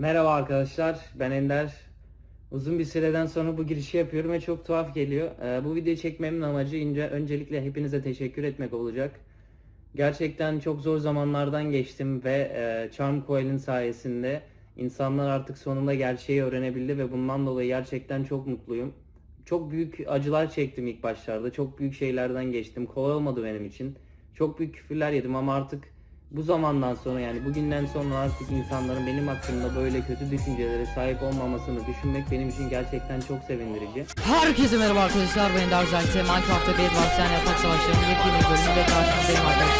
Merhaba arkadaşlar, ben Ender. Uzun bir süreden sonra bu girişi yapıyorum ve çok tuhaf geliyor. Ee, bu videoyu çekmemin amacı ince, öncelikle hepinize teşekkür etmek olacak. Gerçekten çok zor zamanlardan geçtim ve e, Charm Coil'in sayesinde insanlar artık sonunda gerçeği öğrenebildi ve bundan dolayı gerçekten çok mutluyum. Çok büyük acılar çektim ilk başlarda, çok büyük şeylerden geçtim. Kolay olmadı benim için. Çok büyük küfürler yedim ama artık bu zamandan sonra yani bugünden sonra artık insanların benim hakkımda böyle kötü düşüncelere sahip olmamasını düşünmek benim için gerçekten çok sevindirici. Herkese merhaba arkadaşlar ben Ender Zayt'e Minecraft'ta bir Varsyan Yatak Savaşları'nın yepyeni bölümüyle karşınızdayım arkadaşlar.